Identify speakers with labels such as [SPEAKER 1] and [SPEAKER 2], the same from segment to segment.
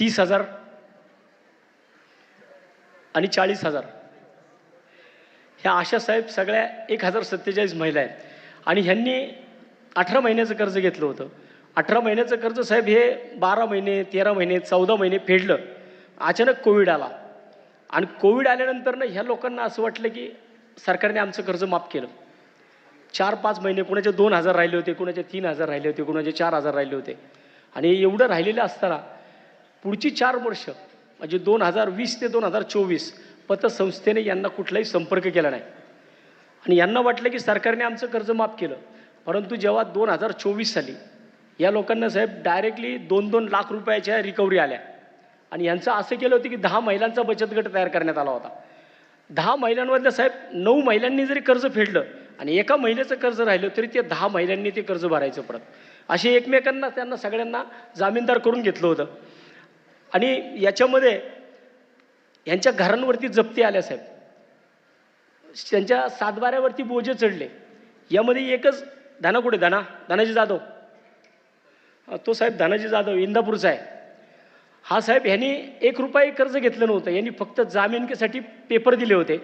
[SPEAKER 1] तीस हजार आणि चाळीस हजार. ह्या आशासाहेब सगळ्या एक हजार सत्तेचाळीस महिला आहेत. आणि ह्यांनी अठरा महिन्याचं कर्ज घेतलं होतं. अठरा महिन्याचं कर्ज साहेब हे बारा महिने तेरा महिने चौदा महिने फेडलं. अचानक कोविड आला. आणि कोविड आल्यानंतर ना ह्या लोकांना असं वाटलं की सरकारने आमचं कर्ज माफ केलं. चार पाच महिने कुणाचे दोन हजार राहिले होते कुणाचे तीन हजार राहिले होते कुणाचे चार हजार राहिले होते. आणि एवढं राहिलेलं असताना पुढची चार वर्ष म्हणजे दोन हजार वीस ते दोन हजार चोवीस पतसंस्थेने यांना कुठलाही संपर्क केला नाही. आणि यांना वाटलं की सरकारने आमचं कर्ज माफ केलं. परंतु जेव्हा दोन हजार चोवीस साली या लोकांना साहेब डायरेक्टली दोन दोन लाख रुपयाच्या रिकव्हरी आल्या. आणि यांचं असं केलं होतं की दहा महिलांचा बचत गट तयार करण्यात आला होता. दहा महिलांमधल्या साहेब नऊ महिलांनी जरी कर्ज फेडलं आणि एका महिलेचं कर्ज राहिलं तरी ते दहा महिलांनी ते कर्ज भरायचं परत. असे एकमेकांना त्यांना सगळ्यांना जामीनदार करून घेतलं होतं. आणि याच्यामध्ये यांच्या घरांवरती जप्ती आल्या साहेब. त्यांच्या सातबाऱ्यावरती बोजे चढले. यामध्ये एकच धना कुठे? धना धनाजी जाधव. तो साहेब धनाजी जाधव इंदापूरचा आहे. हा साहेब ह्यांनी एक रुपये कर्ज घेतलं नव्हतं. यांनी फक्त जामीनकेसाठी पेपर दिले होते.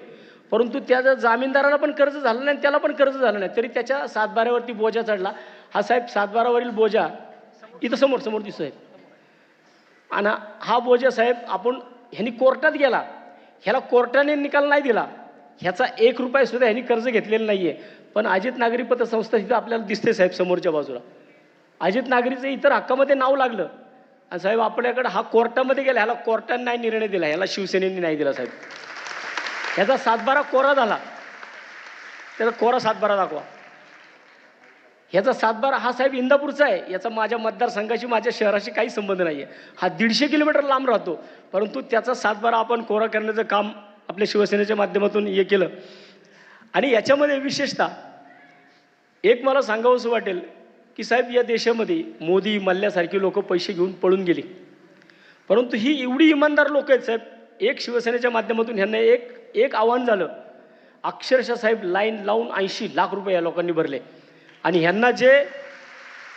[SPEAKER 1] परंतु त्या जामीनदाराला पण कर्ज झालं नाही आणि त्याला पण कर्ज झालं नाही तरी त्याच्या सातबाऱ्यावरती बोजा चढला. हा साहेब सातबारावरील बोजा इथं समोर समोर दिसतोय. आणि हा बोजा साहेब आपण ह्यांनी कोर्टात गेला. ह्याला कोर्टाने निकाल नाही दिला. ह्याचा एक रुपयासुद्धा ह्यांनी कर्ज घेतलेलं नाही आहे पण अजित नागरी पतसंस्था तिथं आपल्याला दिसते साहेब समोरच्या बाजूला. अजित नागरीचं इतर हक्कामध्ये नाव लागलं. आणि साहेब आपल्याकडे हा कोर्टामध्ये गेला. ह्याला कोर्टाने नाही निर्णय दिला. ह्याला शिवसेनेने नाही दिला साहेब. ह्याचा सातबारा कोरा झाला. त्याचा कोरा सातबारा दाखवा. ह्याचा सातबारा हा साहेब इंदापूरचा आहे. याचा माझ्या मतदारसंघाशी माझ्या शहराशी काही संबंध नाही आहे हा दीडशे किलोमीटर लांब राहतो. परंतु त्याचा सातबारा आपण कोरा करण्याचं काम आपल्या शिवसेनेच्या माध्यमातून हे केलं. आणि याच्यामध्ये विशेषतः एक मला सांगावंसं वाटेल की साहेब या देशामध्ये मोदी मल्ल्यासारखी लोक पैसे घेऊन पळून गेली. परंतु ही एवढी इमानदार लोक आहेत साहेब एक शिवसेनेच्या माध्यमातून ह्यांना एक एक आव्हान झालं. अक्षरशः साहेब लाईन लावून ऐंशी लाख रुपये या लोकांनी भरले. आणि ह्यांना जे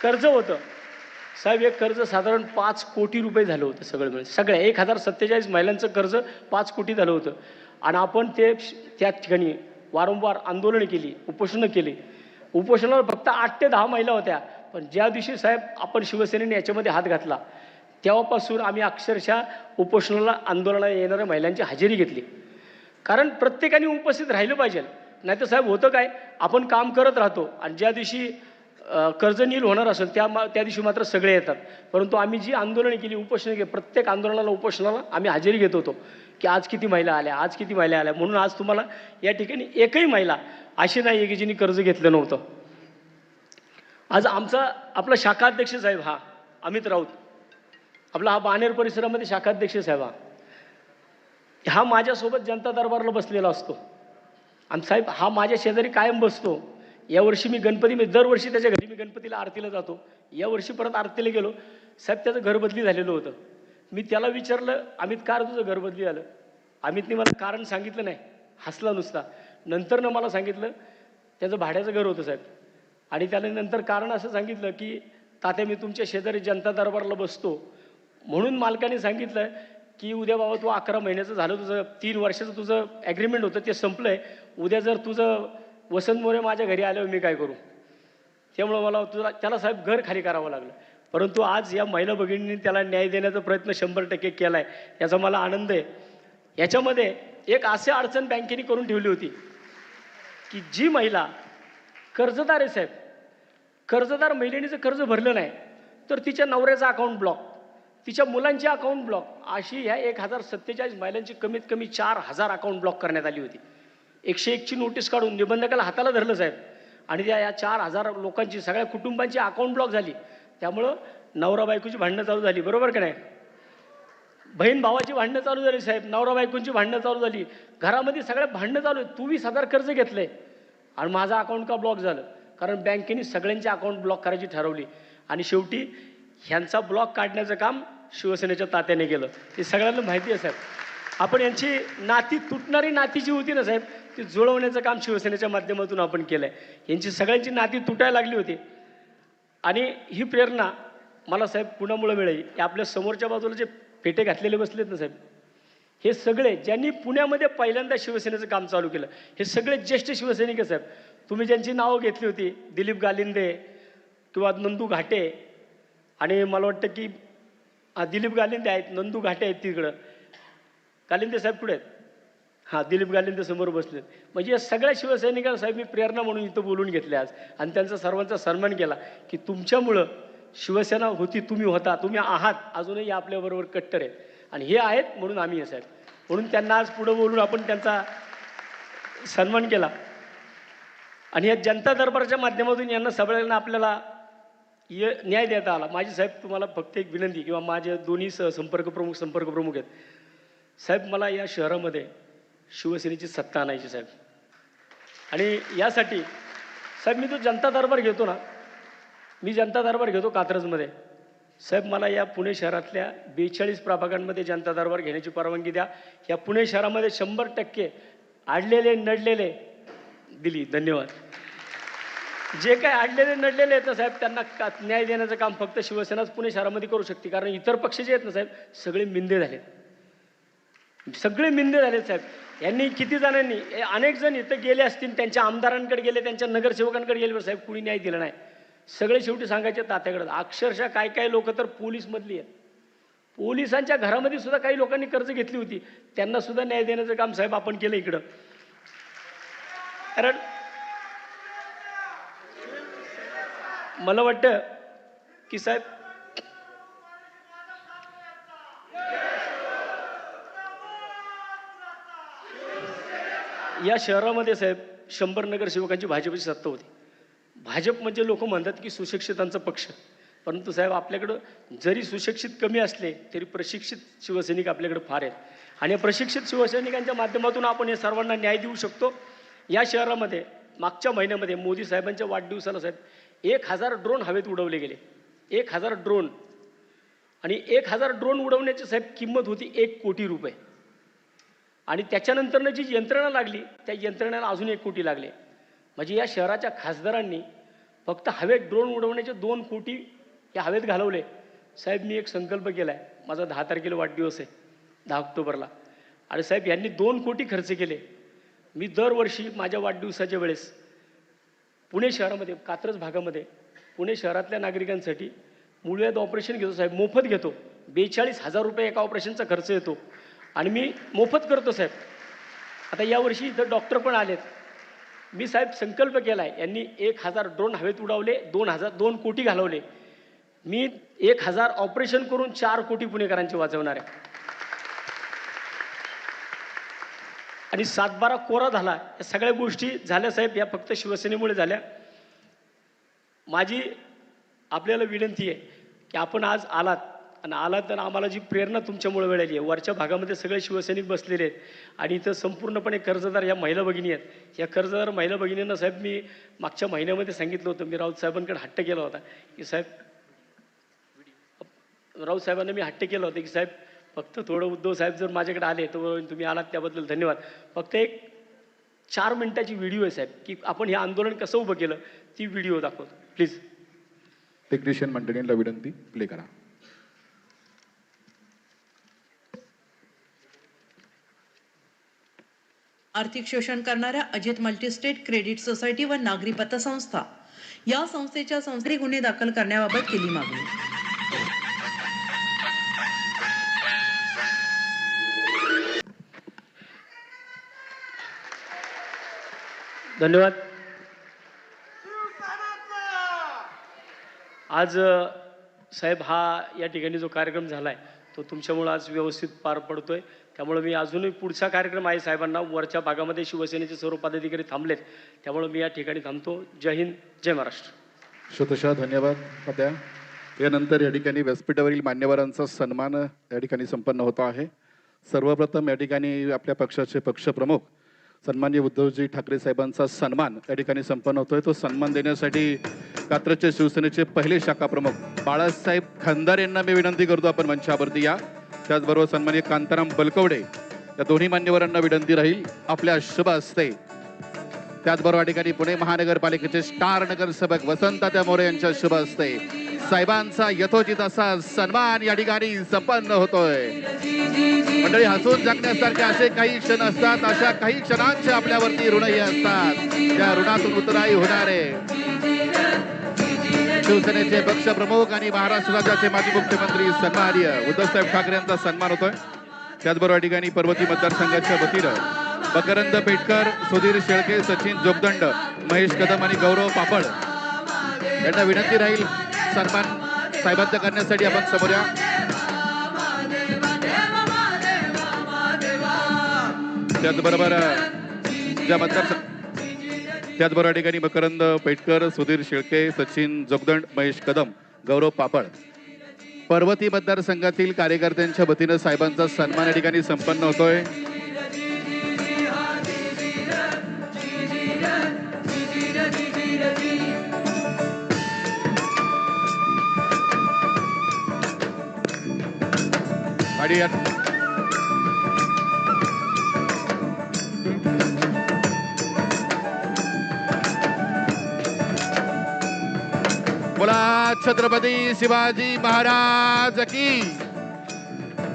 [SPEAKER 1] कर्ज होतं साहेब एक कर्ज साधारण पाच कोटी रुपये झालं होतं सगळं मिळून. सगळ्या एक हजार सत्तेचाळीस महिलांचं कर्ज पाच कोटी झालं होतं. आणि आपण ते त्या ठिकाणी वारंवार आंदोलनं केली उपोषणं केली. उपोषणाला फक्त आठ ते दहा महिला होत्या. पण ज्या दिवशी साहेब आपण शिवसेनेने याच्यामध्ये हात घातला तेव्हापासून आम्ही अक्षरशः उपोषणाला आंदोलनाला येणाऱ्या महिलांची हजेरी घेतली. कारण प्रत्येकाने उपस्थित राहिलं पाहिजे. नाही तर साहेब होतं काय? आपण काम करत राहतो आणि ज्या दिवशी कर्जनील कर्ज नील होणार असेल त्या मा त्या दिवशी मात्र सगळे येतात. परंतु आम्ही जी आंदोलनं केली उपोषणं केली प्रत्येक आंदोलनाला उपोषणाला आम्ही हजेरी घेत होतो की आज किती महिला आल्या आज किती महिला आल्या. म्हणून आज तुम्हाला या ठिकाणी एकही महिला अशी नाही आहे की जिने कर्ज घेतलं नव्हतं. आज आमचा आपला शाखाध्यक्ष साहेब हा अमित राऊत. आपला हा बाणेर परिसरामध्ये शाखाध्यक्ष साहेब हा. हा माझ्यासोबत जनता दरबारला बसलेला असतो. आणि साहेब हा माझ्या शेजारी कायम बसतो. यावर्षी मी गणपती मी दरवर्षी त्याच्या घरी मी गणपतीला आरतीला जातो. यावर्षी परत आरतीला गेलो. साहेब त्याचं घर बदली झालेलं होतं. मी त्याला विचारलं अमित कार तुझं घर बदली झालं? अमितने मला कारण सांगितलं नाही. हसला नुसता. नंतरनं मला सांगितलं त्याचं भाड्याचं घर होतं साहेब. आणि त्याने नंतर कारण असं सांगितलं की तात्या मी तुमच्या शेजारी जनता दरबारला बसतो. म्हणून मालकाने सांगितलं की उद्या बाबा तू अकरा महिन्याचं झालं तुझं तीन वर्षाचं तुझं ॲग्रीमेंट होतं ते संपलं आहे उद्या जर तुझं वसंत मोरे माझ्या घरी आल्यावर मी काय करू? त्यामुळं मला तुला त्याला साहेब घर खाली करावं लागलं. परंतु आज या महिला भगिनींनी त्याला न्याय देण्याचा प्रयत्न शंभर टक्के केला आहे याचा मला आनंद आहे. याच्यामध्ये एक असे अडचण बँकेने करून ठेवली होती की जी महिला कर्जदार आहे साहेब कर्जदार महिलेने जर कर्ज भरलं नाही तर तिच्या नवऱ्याचा अकाउंट ब्लॉक तिच्या मुलांची अकाउंट ब्लॉक अशी ह्या एक हजार सत्तेचाळीस महिलांची कमीत कमी चार हजार अकाउंट ब्लॉक करण्यात आली होती. एकशे एकची नोटीस काढून निबंधकाला हाताला धरलं साहेब. आणि त्या या चार हजार लोकांची सगळ्या कुटुंबांची अकाउंट ब्लॉक झाली. त्यामुळं नवरा बायकोची भांडणं चालू झाली. बरोबर का नाही? बहीण भावाची भांडणं चालू झाली साहेब. नवरा बायकोंची भांडणं चालू झाली. घरामध्ये सगळ्या भांडणं चालू आहेत. तू वीस हजार कर्ज घेतलंय. आणि माझा अकाउंट का ब्लॉक झालं? कारण बँकेने सगळ्यांचे अकाउंट ब्लॉक करायची ठरवली. आणि शेवटी ह्यांचा ब्लॉक काढण्याचं काम शिवसेनेच्या तात्याने केलं. हे सगळ्यांना माहिती आहे साहेब. आपण यांची नाती तुटणारी नाती जी होती ना साहेब ते जुळवण्याचं काम शिवसेनेच्या माध्यमातून आपण केलं आहे यांची सगळ्यांची नाती तुटायला लागली होती. आणि ही प्रेरणा मला साहेब कुणामुळं मिळेल. की आपल्या समोरच्या बाजूला जे पेटे घातलेले बसलेत ना साहेब हे सगळे ज्यांनी पुण्यामध्ये पहिल्यांदा शिवसेनेचं काम चालू केलं हे सगळे ज्येष्ठ शिवसैनिक आहे साहेब. तुम्ही ज्यांची नावं घेतली होती दिलीप गालिंदे किंवा नंदू घाटे आणि मला वाटतं की दिलीप गालिंदे आहेत नंदू घाटे आहेत तिकडं. गालिंदे साहेब कुठे आहेत? हां दिलीप गालिंदे समोर बसले. म्हणजे या सगळ्या शिवसैनिकांना साहेब मी प्रेरणा म्हणून इथं बोलून घेतल्या आज. आणि त्यांचा सर्वांचा सन्मान केला की तुमच्यामुळं शिवसेना होती तुम्ही होता तुम्ही आहात. अजूनही आपल्याबरोबर कट्टर आहेत. आणि हे आहेत म्हणून आम्ही हे साहेब. म्हणून त्यांना आज पुढं बोलून आपण त्यांचा सन्मान केला. आणि या जनता दरबारच्या माध्यमातून यांना सगळ्यांना आपल्याला ये न्याय देता आला. माझी साहेब तुम्हाला फक्त एक विनंती किंवा माझे दोन्ही स संपर्क प्रमुख संपर्क प्रमुख आहेत. साहेब मला या शहरामध्ये शिवसेनेची सत्ता आणायची साहेब. आणि यासाठी साहेब मी तो जनता दरबार घेतो ना मी जनता दरबार घेतो कात्रजमध्ये. साहेब मला या पुणे शहरातल्या बेचाळीस प्रभागांमध्ये जनता दरबार घेण्याची परवानगी द्या. या पुणे शहरामध्ये शंभर टक्के आडलेले नडलेले दिली. धन्यवाद. जे काय आडलेले नडलेले आहेत ना साहेब त्यांना का न्याय देण्याचं काम फक्त शिवसेनाच पुणे शहरामध्ये करू शकते. कारण इतर पक्ष जे आहेत ना साहेब सगळे मिंदे झालेत. सगळे मिंदे झालेत साहेब. यांनी किती जणांनी अनेक जण इथं गेले असतील त्यांच्या आमदारांकडे गेले त्यांच्या नगरसेवकांकडे गेले पण साहेब कुणी न्याय दिला नाही. सगळे शेवटी सांगायचे तात्याकडे. अक्षरशः काय काय लोक तर पोलीसमधली आहेत. पोलिसांच्या घरामध्ये सुद्धा काही लोकांनी कर्ज घेतली होती. त्यांना सुद्धा न्याय देण्याचं काम साहेब आपण केलं इकडं. कारण मला वाटतं की साहेब या शहरामध्ये साहेब शंभर नगरसेवकांची भाजपची सत्ता होती. भाजप म्हणजे लोक म्हणतात की सुशिक्षितांचा पक्ष. परंतु साहेब आपल्याकडं जरी सुशिक्षित कमी असले तरी प्रशिक्षित शिवसैनिक आपल्याकडे फार आहेत. आणि प्रशिक्षित शिवसैनिकांच्या माध्यमातून आपण हे सर्वांना न्याय देऊ शकतो. या शहरामध्ये मागच्या महिन्यामध्ये मोदी साहेबांच्या वाढदिवसाला साहेब एक हजार ड्रोन हवेत उडवले गेले. एक हजार ड्रोन. आणि एक हजार ड्रोन उडवण्याची साहेब किंमत होती एक कोटी रुपये. आणि त्याच्यानंतरनं जी यंत्रणा लागली त्या यंत्रणेला अजून एक कोटी लागले. म्हणजे या शहराच्या खासदारांनी फक्त हवेत ड्रोन उडवण्याचे दोन कोटी या हवेत घालवले. साहेब मी एक संकल्प केला आहे माझा दहा तारखेला वाढदिवस आहे दहा ऑक्टोबरला. आणि साहेब यांनी दोन कोटी खर्च केले. मी दरवर्षी माझ्या वाढदिवसाच्या वेळेस पुणे शहरामध्ये कात्रज भागामध्ये पुणे शहरातल्या नागरिकांसाठी मुळव्याध ऑपरेशन घेतो. साहेब मोफत घेतो. बेचाळीस हजार रुपये एका ऑपरेशनचा खर्च येतो. आणि मी मोफत करतो साहेब. आता यावर्षी इथं डॉक्टर पण आलेत. मी साहेब संकल्प केला आहे यांनी एक हजार ड्रोन हवेत उडवले दोन हजार दोन कोटी घालवले. मी एक हजार ऑपरेशन करून चार कोटी पुणेकरांचे वाचवणार आहे. आणि सातबारा कोरा झाला या सगळ्या गोष्टी झाल्या साहेब या फक्त शिवसेनेमुळे झाल्या. माझी आपल्याला विनंती आहे की आपण आज आलात. आणि आला तर आम्हाला जी प्रेरणा तुमच्यामुळे मिळाली आहे. वरच्या भागामध्ये सगळे शिवसैनिक बसलेले आहेत. आणि इथं संपूर्णपणे कर्जदार या महिला भगिनी आहेत. या कर्जदार महिला भगिनींना साहेब मी मागच्या महिन्यामध्ये सांगितलं होतं. मी राऊत साहेबांकडे हट्ट केला होता की साहेब राऊत साहेबांना मी हट्ट केलं होतं की साहेब फक्त थोडं उद्धव साहेब जर माझ्याकडे आले तर तुम्ही आलात त्याबद्दल धन्यवाद. फक्त एक चार मिनिटाची व्हिडिओ आहे साहेब की आपण हे आंदोलन कसं उभं केलं ती व्हिडिओ दाखवतो. प्लीज.
[SPEAKER 2] टेक्निशियन मंडळींना विनंती प्ले करा.
[SPEAKER 3] आर्थिक शोषण करणाऱ्या अजित मल्टीस्टेट क्रेडिट सोसायटी व नागरी पतसंस्था या संस्थेच्या संस्थेने गुन्हे दाखल करण्याबाबत केली मागणी.
[SPEAKER 1] धन्यवाद. आज साहेब हा या ठिकाणी जो कार्यक्रम झाला आहे तो तुमच्यामुळं आज व्यवस्थित पार पडतोय. त्यामुळे मी अजूनही पुढचा कार्यक्रम आहे साहेबांना. वरच्या भागामध्ये शिवसेनेचे सर्व पदाधिकारी थांबलेत. त्यामुळं मी या ठिकाणी थांबतो. जय हिंद जय महाराष्ट्र.
[SPEAKER 2] शतशः धन्यवाद. तात्या यानंतर या ठिकाणी व्यासपीठावरील मान्यवरांचा सन्मान या ठिकाणी संपन्न होतो आहे. सर्वप्रथम या ठिकाणी आपल्या पक्षाचे पक्षप्रमुख सन्मान्य उद्धवजी ठाकरे साहेबांचा सन्मान या ठिकाणी संपन्न होतोय. तो सन्मान देण्यासाठी कात्रजचे शिवसेनेचे पहिले शाखा प्रमुख बाळासाहेब खंदार यांना मी विनंती करतो. आपण मंचावरती या. त्याचबरोबर सन्मान्य कांताराम बलकवडे या दोन्ही मान्यवरांना विनंती राहील आपल्या शुभ हस्ते. त्याचबरोबर या ठिकाणी पुणे महानगरपालिकेचे स्टार नगरसेवक वसंत मोरे यांच्या शुभ हस्ते. साहेबांचा यथोचित असा सन्मान या ठिकाणी संपन्न होतोय. मंडळी हसून जगण्यासारखे असे काही क्षण असतात अशा काही क्षणांचे आपल्यावरती ऋणही असतात. त्या ऋणातून उतराई होणारे शिवसेनेचे पक्षप्रमुख आणि महाराष्ट्र राज्याचे माजी मुख्यमंत्री सन्मान्य उद्धवसाहेब ठाकरे यांचा सन्मान होतोय. त्याचबरोबर या ठिकाणी पर्वती मतदारसंघाच्या वतीनं मकरंद पेटकर सुधीर शेळके सचिन जोगदंड महेश कदम आणि गौरव पापड यांना विनंती राहील. सन्मान साहेबांचा करण्यासाठी आपण समोर या. त्याचबरोबर ज्या मतदार त्याचबरोबर या ठिकाणी मकरंद पेटकर सुधीर शेळके सचिन जोगदंड महेश कदम गौरव पापड. पर्वती मतदारसंघातील कार्यकर्त्यांच्या वतीनं साहेबांचा सन्मान या ठिकाणी संपन्न होतोय. आणि छत्रपती शिवाजी महाराज की.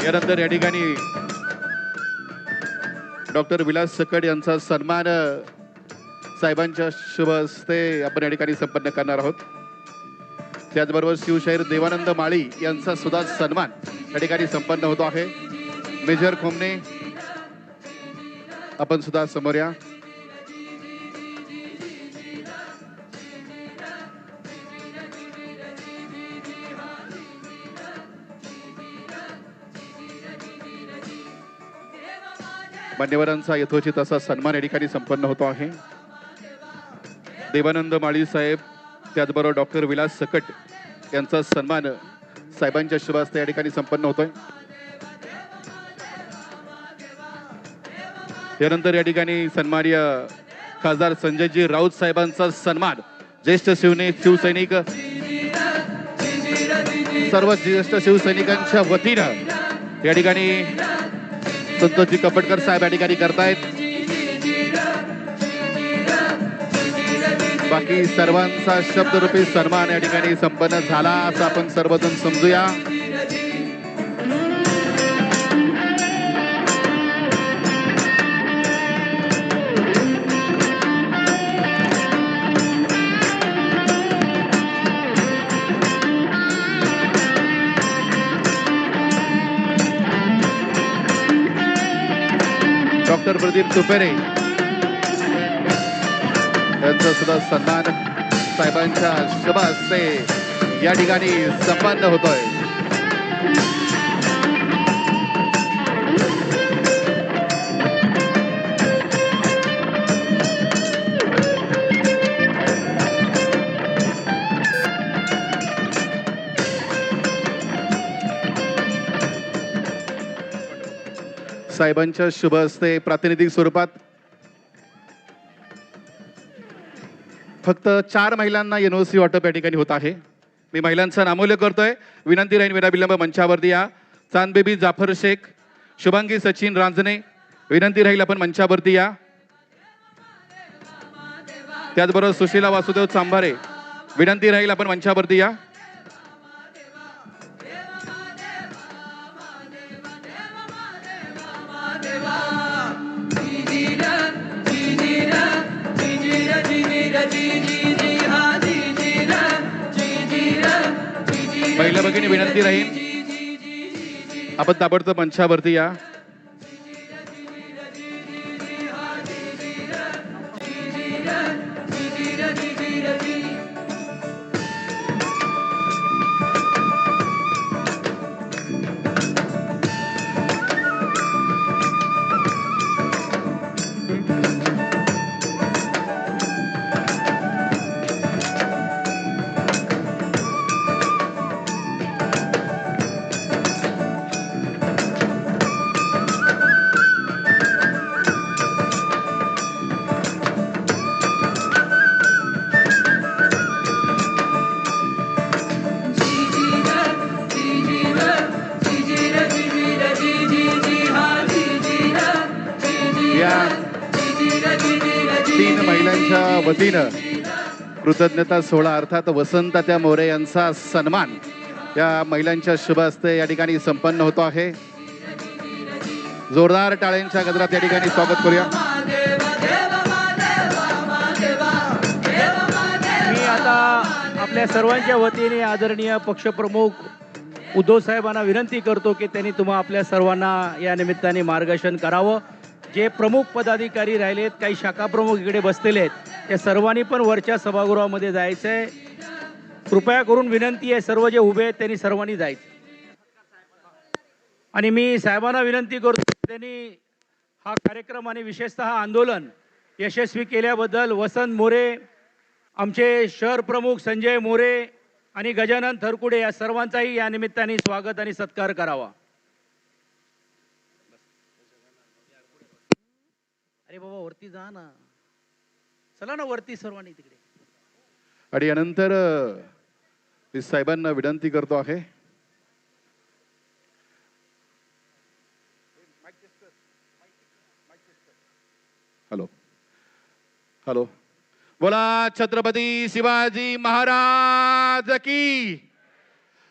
[SPEAKER 2] यानंतर या ठिकाणी डॉक्टर विलास सकड यांचा सन्मान साहेबांच्या शुभ हस्ते आपण या ठिकाणी संपन्न करणार आहोत. त्याचबरोबर शिवशाहीर देवानंद माळी यांचा सुद्धा सन्मान या ठिकाणी संपन्न होतो आहे. मेजर खोमने आपण सुद्धा समोर या. मान्यवरांचा यथोचित असा सन्मान या ठिकाणी संपन्न होतो आहे. देवानंद माळी साहेब त्याचबरोबर डॉक्टर विलास सकट यांचा सन्मान साहेबांच्या शुभास्ते या ठिकाणी संपन्न होतोय. यानंतर या ठिकाणी सन्मान्य खासदार संजयजी राऊत साहेबांचा सन्मान ज्येष्ठ शिवने शिवसैनिक सर्व ज्येष्ठ शिवसैनिकांच्या वतीनं या ठिकाणी संतोषजी कपटकर साहेब या ठिकाणी करतायत. बाकी सर्वांचा शब्दरूपी सन्मान या ठिकाणी संपन्न झाला. असं आपण सर्वजण समजूया. डॉक्टर प्रदीप तुपेरे. यांचा सुद्धा सन्मान साहेबांच्या शुभ हस्ते या ठिकाणी संपन्न होतोय. साहेबांच्या शुभ हस्ते प्रातिनिधिक स्वरूपात फक्त चार महिलांना एनओसी वाटप या ठिकाणी होत आहे. मी महिलांचा नामोल्य करतोय. विनंती राहील विना विलंब मंचावरती या. चांदबेबी जाफर शेख शुभांगी सचिन रांजणे विनंती राहील आपण मंचावरती या. त्याचबरोबर सुशीला वासुदेव चांभारे विनंती राहील आपण मंचावरती या. महिला भगिनी विनंती राहील आपण ताबडतोब मंचावरती या Thank you. वतीनं कृतज्ञता सोहळा अर्थात वसंतात्या मोरे यांचा सन्मान या महिलांच्या शुभ हस्ते या ठिकाणी संपन्न होतो आहे. जोरदार टाळ्यांच्या गजरात या ठिकाणी स्वागत करूया.
[SPEAKER 4] मी आता आपल्या सर्वांच्या वतीने आदरणीय पक्षप्रमुख उद्धव साहेबांना विनंती करतो की त्यांनी तुम्हा आपल्या सर्वांना या निमित्ताने मार्गदर्शन करावं. जे प्रमुख पदाधिकारी राहिलेत काही शाखा प्रमुख इकडे बसलेले आहेत या सर्वांनी पण वरच्या सभागृहामध्ये जायचं आहे. कृपया करून विनंती आहे सर्व जे उभे आहेत त्यांनी सर्वांनी जायचं. आणि मी साहेबांना विनंती करतो त्यांनी हा कार्यक्रम आणि विशेषतः आंदोलन यशस्वी केल्याबद्दल वसंत मोरे आमचे शहर प्रमुख संजय मोरे आणि गजानन थरकुडे या सर्वांचाही या निमित्ताने स्वागत आणि सत्कार करावा. अरे बाबा वरती जा ना. चला ना वरती सर्वांनी तिकडे.
[SPEAKER 2] आणि यानंतर मी साहेबांना विनंती करतो आहे. हॅलो. हॅलो. बोला छत्रपती शिवाजी महाराज की.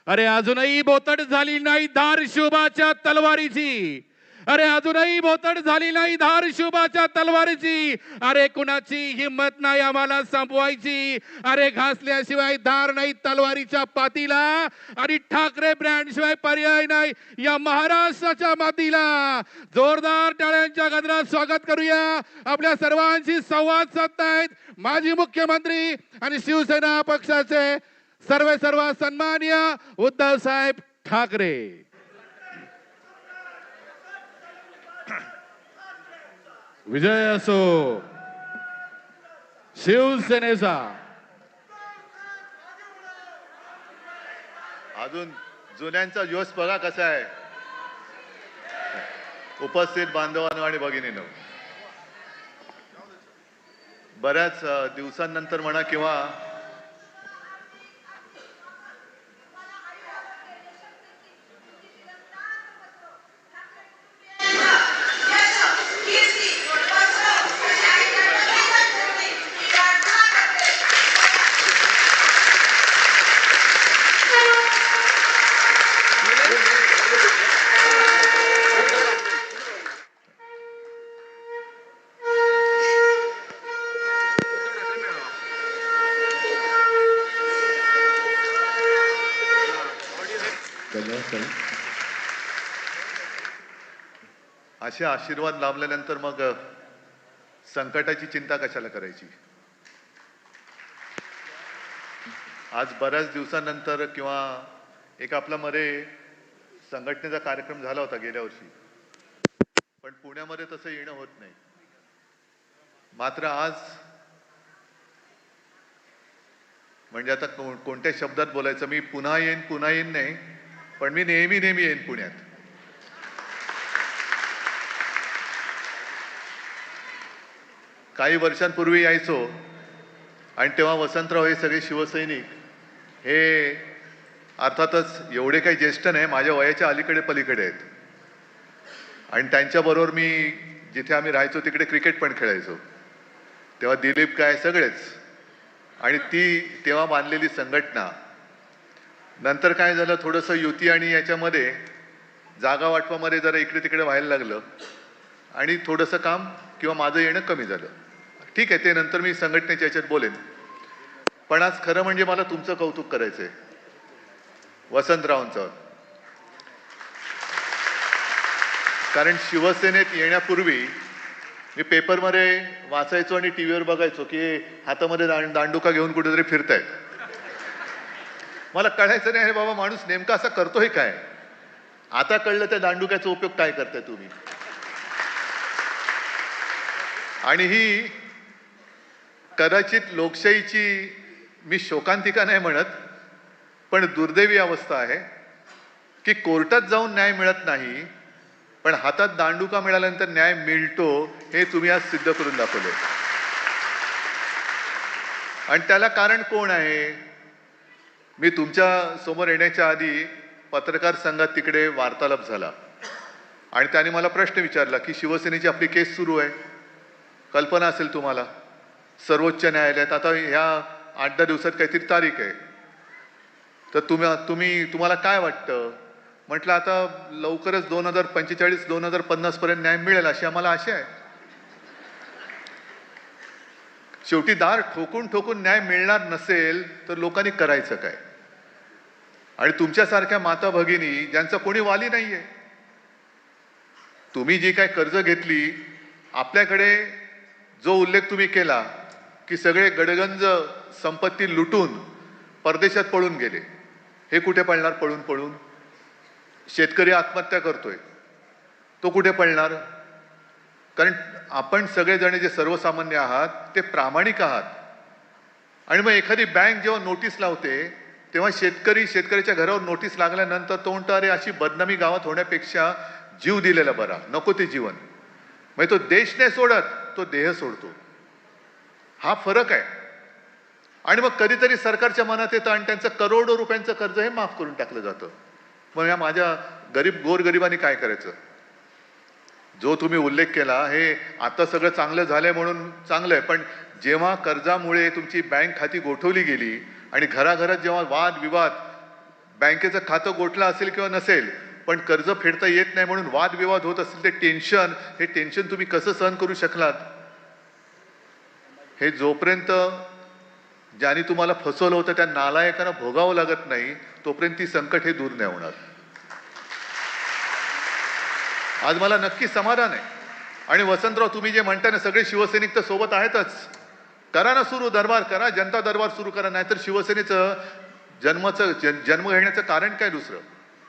[SPEAKER 2] अरे अजूनही बोतड झाली नाही धार शुभाच्या तलवारीची. अरे अजूनही भोतड झाली नाही धार शुभाच्या तलवारीची. अरे कुणाची हिंमत नाही आम्हाला संपवायची. अरे घासल्याशिवाय धार नाही तलवारीच्या पातीला. आणि ठाकरे ब्रँड शिवाय पर्याय नाही या महाराष्ट्राच्या मातीला. जोरदार टाळ्यांच्या गजरात स्वागत करूया. आपल्या सर्वांशी संवाद साधतायत माजी मुख्यमंत्री आणि शिवसेना पक्षाचे सर्व सर्व सन्मान्य उद्धव साहेब ठाकरे. विजय असो शिवसेनेचा.
[SPEAKER 5] अजून जुन्यांचा जोश बघा कसा आहे. उपस्थित बांधवांनो आणि भगिनीनो. बऱ्याच दिवसांनंतर म्हणा किंवा असे आशीर्वाद लाभल्यानंतर मग संकटाची चिंता कशाला करायची? आज बऱ्याच दिवसानंतर किंवा एक आपला मध्ये संघटनेचा कार्यक्रम झाला होता गेल्या वर्षी. पण पुण्यामध्ये तसं येणं होत नाही. मात्र आज म्हणजे आता कोणत्या शब्दात बोलायचं? मी पुन्हा येईन पुन्हा येईन नाही पण मी नेहमी नेहमी येईन पुण्यात. काही वर्षांपूर्वी यायचो. आणि तेव्हा वसंतराव हे सगळे शिवसैनिक हे अर्थातच एवढे काही ज्येष्ठ नाही माझ्या वयाच्या अलीकडे पलीकडे आहेत. आणि त्यांच्याबरोबर मी जिथे आम्ही राहायचो तिकडे क्रिकेट पण खेळायचो. तेव्हा दिलीप काय सगळेच. आणि ती तेव्हा बांधलेली संघटना. नंतर काय झालं थोडंसं युती आणि याच्यामध्ये जागा वाटपामध्ये जरा इकडे तिकडे व्हायला लागलं. आणि थोडंसं काम किंवा माझं येणं कमी झालं. ठीक आहे ते नंतर मी संघटनेच्या याच्यात बोलेन. पण आज खरं म्हणजे मला तुमचं कौतुक करायचं आहे वसंतरावांचं. कारण शिवसेनेत येण्यापूर्वी मी पेपरमध्ये वाचायचो आणि टी व्हीवर बघायचो की हातामध्ये दां दांडुका घेऊन कुठेतरी फिरतायत. मला कळायचं नाही अरे बाबा माणूस नेमका असा करतोय काय? आता कळलं त्या दांडुक्याचा उपयोग काय करताय तुम्ही? आणि ही कदाचित लोकशाहीची मी शोकांतिका नाही म्हणत पण दुर्दैवी अवस्था आहे की कोर्टात जाऊन न्याय मिळत नाही पण हातात दांडुका मिळाल्यानंतर न्याय मिळतो हे तुम्ही आज सिद्ध करून दाखवले. आणि त्याला कारण कोण आहे? मी तुमच्यासमोर येण्याच्या आधी पत्रकार संघात तिकडे वार्तालाप झाला. आणि त्याने मला प्रश्न विचारला की शिवसेनेची आपली केस सुरू आहे. कल्पना असेल तुम्हाला? सर्वोच्च न्यायालयात. आता ह्या आठ दहा दिवसात काहीतरी तारीख आहे. तर तुम्ही तुम्ही तुम्हाला काय वाटतं? म्हटलं आता लवकरच दोन हजार पंचेचाळीस दोन हजार पन्नास पर्यंत न्याय मिळेल अशी आम्हाला आशा आहे. शेवटी दार ठोकून ठोकून न्याय मिळणार नसेल तर लोकांनी करायचं काय? आणि तुमच्यासारख्या माता भगिनी ज्यांचा कोणी वाली नाहीये तुम्ही जी काय कर्ज घेतली आपल्याकडे जो उल्लेख तुम्ही केला की सगळे गडगंज संपत्ती लुटून परदेशात पळून गेले. हे कुठे पळणार पळून पळून? शेतकरी आत्महत्या करतोय. तो कुठे पळणार? कारण आपण सगळेजण जे सर्वसामान्य आहात ते प्रामाणिक आहात. आणि मग एखादी बँक जेव्हा नोटीस लावते तेव्हा शेतकरी शेतकऱ्याच्या घरावर नोटीस लागल्यानंतर तो म्हणतो अरे अशी बदनामी गावात होण्यापेक्षा जीव दिलेला बरा. नको ते जीवन. म्हणजे तो देश नाही सोडत तो देह सोडतो. हा फरक आहे. आणि मग कधीतरी सरकारच्या मनात येतं आणि त्यांचं करोडो रुपयांचं कर्ज हे माफ करून टाकलं जातं. मग या माझ्या गरीब गोरगरिबांनी काय करायचं? जो तुम्ही उल्लेख केला हे आता सगळं चांगलं झालंय म्हणून चांगलं आहे पण जेव्हा कर्जामुळे तुमची बँक खाती गोठवली गेली आणि घराघरात जेव्हा वाद विवाद बँकेचं खातं गोठलं असेल किंवा नसेल पण कर्ज फेडता येत नाही म्हणून वादविवाद होत असेल ते टेन्शन हे टेन्शन तुम्ही कसं सहन करू शकलात? हे जोपर्यंत ज्यांनी तुम्हाला फसवलं होतं त्या नालायकांना भोगावं लागत नाही तोपर्यंत ती संकट हे दूर नाही होणार. आज मला नक्की समाधान आहे. आणि वसंतराव तुम्ही जे म्हणताय ना सगळे शिवसैनिक तर सोबत आहेतच. करा ना सुरू दरबार करा. जनता दरबार सुरू करा नाहीतर शिवसेनेचं जन्माचं जन- जन्म घेण्याचं कारण काय दुसरं?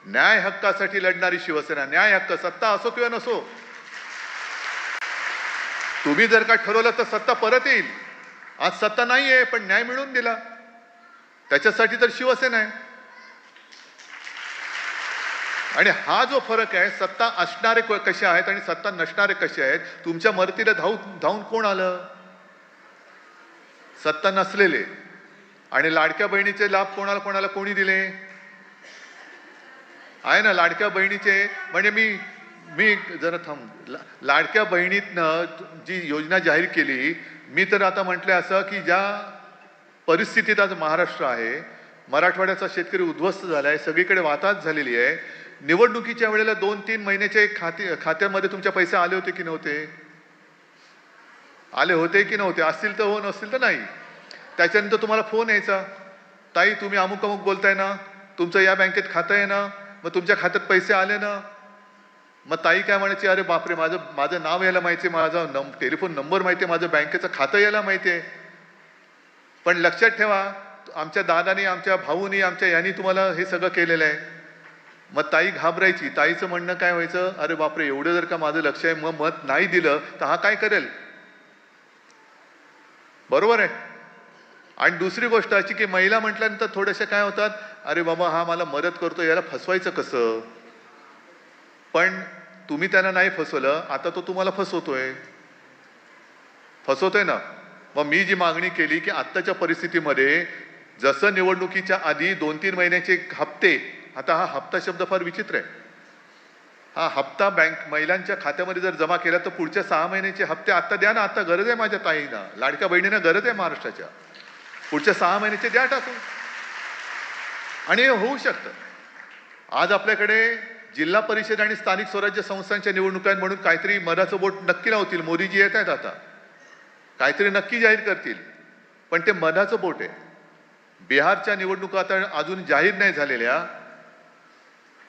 [SPEAKER 5] न्याय हक्कासाठी लढणारी शिवसेना न्याय हक्क सत्ता असो किंवा नसो तुम्ही जर का ठरवलं तर सत्ता परत येईल. आज सत्ता नाही आहे पण न्याय मिळवून दिला. त्याच्यासाठी तर शिवसेना आहे. आणि हा जो फरक आहे सत्ता असणारे क- कसे आहेत आणि सत्ता नसणारे कसे आहेत तुमच्या मदतीला धावून धावून कोण आलं? सत्ता नसलेले. आणि लाडक्या बहिणीचे लाभ कोणाला कोणाला कोणी दिले? आहे ना लाडक्या बहिणीचे म्हणजे मी मी जरा थांब. ला- लाडक्या बहिणीतनं जी योजना जाहीर केली मी तर आता म्हटलं असं की ज्या परिस्थितीत आज महाराष्ट्र आहे मराठवाड्याचा शेतकरी उद्ध्वस्त झाला आहे सगळीकडे वाताच झालेली आहे निवडणुकीच्या वेळेला दोन तीन महिन्याचे खाते खात्यामध्ये तुमच्या पैसे आले होते की नव्हते? आले होते की नव्हते? असतील तर हो नसतील तर नाही. त्याच्यानंतर तुम्हाला फोन यायचा. ताई तुम्ही अमुक अमुक बोलताय ना तुमचं या बँकेत खातं आहे ना मग तुमच्या खात्यात पैसे आले ना मग ताई काय म्हणायची अरे बापरे माझं माझं नाव यायला माहिती आहे माझा नम टेलिफोन नंबर माहिती आहे माझं बँकेचं खातं यायला माहिती आहे पण लक्षात ठेवा आमच्या दादानी आमच्या भाऊनी आमच्या यांनी तुम्हाला हे सगळं केलेलं आहे. मग ताई घाबरायची. ताईचं म्हणणं काय व्हायचं? अरे बापरे एवढं जर का माझं लक्ष आहे मग मत नाही दिलं तर हा काय करेल? बरोबर आहे. आणि दुसरी गोष्ट अशी की महिला म्हटल्यानंतर थोडेसे काय होतात? अरे बाबा हा मला मदत करतो याला फसवायचं कसं? पण तुम्ही त्यांना नाही फसवलं आता तो तुम्हाला फसवतोय. फसवतोय ना? मग मी जी मागणी केली की आत्ताच्या परिस्थितीमध्ये जसं निवडणुकीच्या आधी दोन तीन महिन्याचे हप्ते आता हा हप्ता शब्द फार विचित्र आहे. हा हप्ता बँक महिलांच्या खात्यामध्ये जर जमा केला तर पुढच्या सहा महिन्याचे हप्ते आता द्या ना आता गरज आहे माझ्या ताईना. लाडक्या बहिणींना गरज आहे महाराष्ट्राच्या. पुढच्या सहा महिन्याचे द्या टाकून. आणि हे होऊ शकतं. आज आपल्याकडे जिल्हा परिषद आणि स्थानिक स्वराज्य संस्थांच्या निवडणुकांत म्हणून काहीतरी मधाचं बोट नक्की लावतील. मोदीजी येत आहेत आता. काहीतरी नक्की जाहीर करतील. पण ते मधाचं बोट आहे. बिहारच्या निवडणुका आता अजून जाहीर नाही झालेल्या.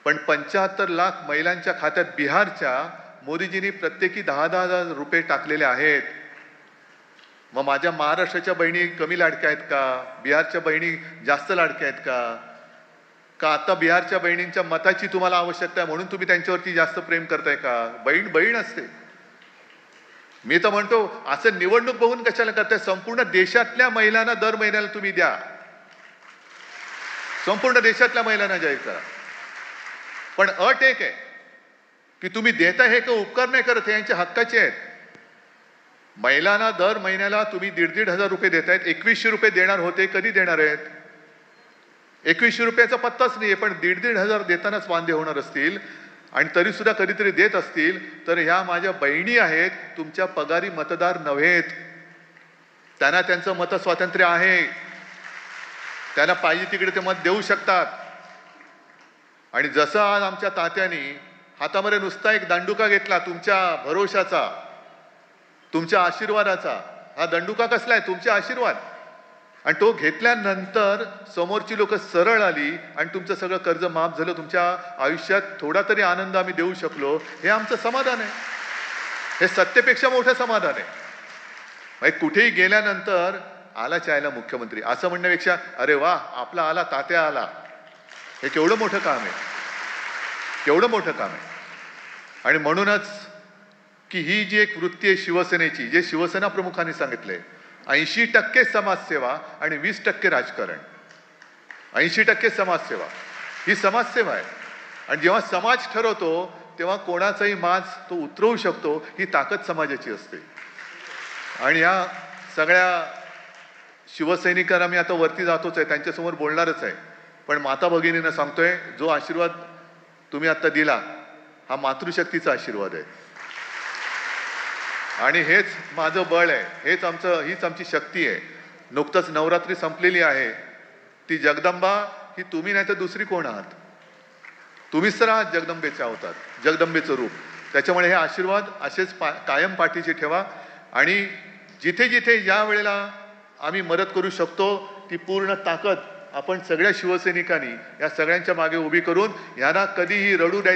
[SPEAKER 5] पण पंच्याहत्तर लाख महिलांच्या खात्यात बिहारच्या मोदीजींनी प्रत्येकी दहा दहा हजार रुपये टाकलेले आहेत. मग माझ्या महाराष्ट्राच्या बहिणी कमी लाडक्या आहेत का? बिहारच्या बहिणी जास्त लाडक्या आहेत का? का आता बिहारच्या बहिणींच्या मताची तुम्हाला आवश्यकता आहे म्हणून तुम्ही त्यांच्यावरती जास्त प्रेम करताय का? बहीण बहीण असते. मी तर म्हणतो असं निवडणूक बघून कशाला करताय? संपूर्ण देशातल्या महिलांना दर महिन्याला तुम्ही द्या. संपूर्ण देशातल्या महिलांना जाहीर करा पण अट एक आहे की तुम्ही देता हे का उपकार नाही करत? हे यांच्या हक्काचे आहेत. महिलांना दर महिन्याला तुम्ही दीड दीड हजार रुपये देत आहेत एकवीसशे रुपये देणार होते कधी देणार आहेत? एकवीसशे रुपयाचा पत्ताच नाही आहे पण दीड दीड हजार देतानाच वांदे होणार असतील आणि तरी सुद्धा कधीतरी देत असतील तर ह्या माझ्या बहिणी आहेत तुमच्या पगारी मतदार नव्हेत. त्यांना त्यांचं मत स्वातंत्र्य आहे. त्यांना पाहिजे तिकडे ते मत देऊ शकतात. आणि जसं आज आमच्या तात्यानी हातामध्ये नुसता एक दांडुका घेतला तुमच्या भरोशाचा तुमच्या आशीर्वादाचा हा दंडुका कसला आहे? तुमचे आशीर्वाद. आणि तो घेतल्यानंतर समोरची लोक सरळ आली आणि तुमचं सगळं कर्ज माफ झालं तुमच्या आयुष्यात थोडा तरी आनंद आम्ही देऊ शकलो हे आमचं समाधान आहे. हे सत्तेपेक्षा मोठं समाधान आहे. म्हणजे कुठेही गेल्यानंतर आला चायला मुख्यमंत्री. असं म्हणण्यापेक्षा अरे वा आपला आला तात्या आला. हे केवढं मोठं काम आहे. केवढं मोठं काम आहे. आणि म्हणूनच की ही जी एक वृत्ती आहे शिवसेनेची जे शिवसेना प्रमुखांनी आहे ऐंशी टक्के समाजसेवा आणि वीस टक्के राजकारण. ऐंशी टक्के समाजसेवा. ही समाजसेवा आहे. आणि जेव्हा समाज ठरवतो तेव्हा कोणाचाही माज तो उतरवू शकतो ही ताकद समाजाची असते. आणि ह्या सगळ्या शिवसैनिकांना मी आता वरती जातोच आहे त्यांच्यासमोर बोलणारच आहे. पण माता भगिनीनं सांगतोय जो आशीर्वाद तुम्ही आता दिला हा मातृशक्तीचा आशीर्वाद आहे. आणि हेच माझं बळ आहे. हेच आमचं हीच आमची शक्ती आहे. नुकतंच नवरात्री संपलेली आहे. ती जगदंबा ही तुम्ही नाही तर दुसरी कोण आहात? तुम्हीच तर आहात जगदंबेचे अवतात जगदंबेचं रूप. त्याच्यामुळे हे आशीर्वाद असेच पा कायम पाठीशी ठेवा. आणि जिथे जिथे ज्या वेळेला आम्ही मदत करू शकतो ती पूर्ण ताकद आपण सगळ्या शिवसैनिकांनी या सगळ्यांच्या मागे उभी करून यांना कधीही रडू द्यायचं